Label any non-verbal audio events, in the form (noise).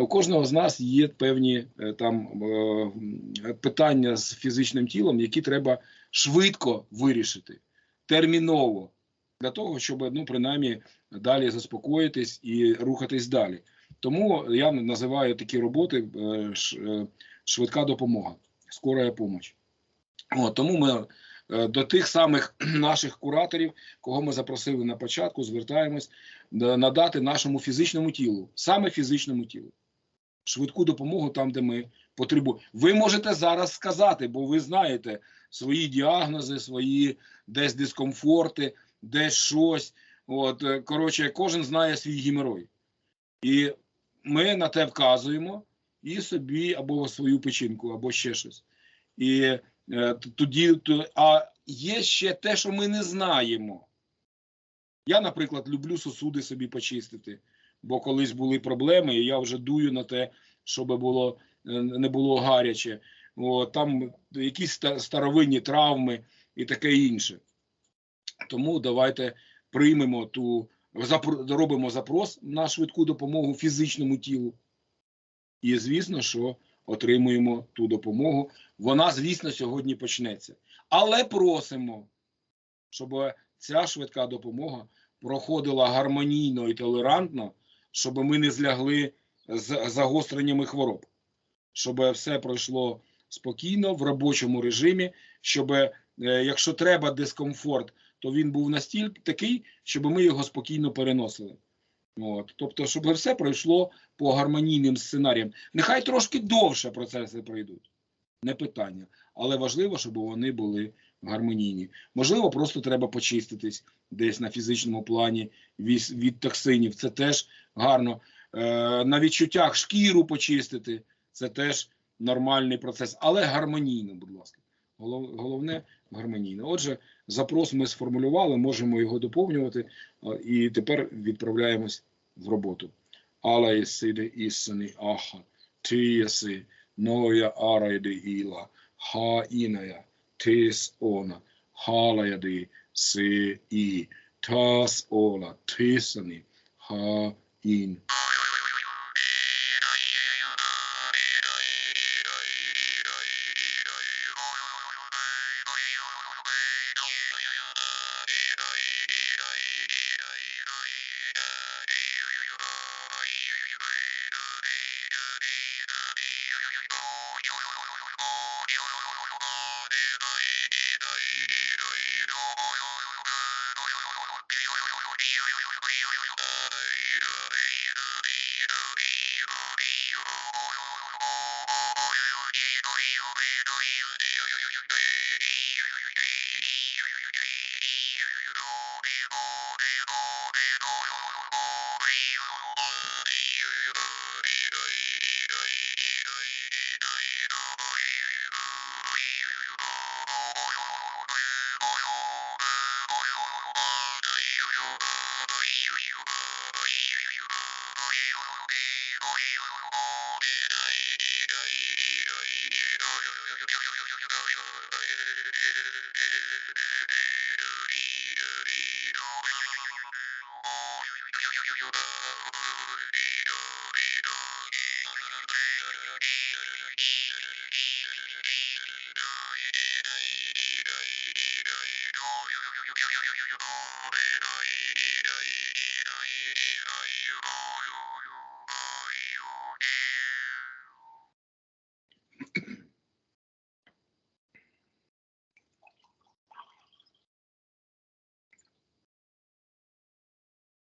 У кожного з нас є певні е, там е, питання з фізичним тілом, які треба швидко вирішити, терміново, для того, щоб ну принаймні далі заспокоїтись і рухатись далі. Тому я називаю такі роботи е, швидка допомога, скора допомога. От, тому ми до тих самих (clears throat) наших кураторів, кого ми запросили на початку, звертаємось надати нашому фізичному тілу, саме фізичному тілу, швидку допомогу там, де ми потребуємо. Ви можете зараз сказати, бо ви знаєте свої діагнози, свої десь дискомфорти, десь щось. От, е, коротше, кожен знає свій геморой. І ми на те вказуємо і собі або свою печінку, або ще щось. І е, тоді, то, а є ще те, що ми не знаємо. Я, наприклад, люблю сосуди собі почистити, бо колись були проблеми, і я вже дую на те, щоб було, е, не було гаряче. О, там якісь старовинні травми і таке інше. Тому давайте приймемо ту, робимо запрос на швидку допомогу фізичному тілу. І звісно, що отримуємо ту допомогу. Вона, звісно, сьогодні почнеться. Але просимо, щоб ця швидка допомога проходила гармонійно і толерантно, щоб ми не злягли з загостреннями хвороб, щоб все пройшло спокійно в робочому режимі, щоб, е, якщо треба дискомфорт, то він був настільки такий, щоб ми його спокійно переносили. От. Тобто, щоб все пройшло по гармонійним сценаріям. Нехай трошки довше процеси пройдуть, не питання. Але важливо, щоб вони були гармонійні. Можливо, просто треба почиститись десь на фізичному плані від, від токсинів. Це теж гарно. Е, на відчуттях шкіру почистити це теж нормальний процес, але гармонійно, будь ласка. Голов, головне гармонійно. Отже, запрос ми сформулювали, можемо його доповнювати, і тепер відправляємось в роботу. Але сиди ісини аха, тіяси, Noja araidi ila, ha inaja, tes ona, halajade se i, tas ola, tesani, ha in. to you. 未来を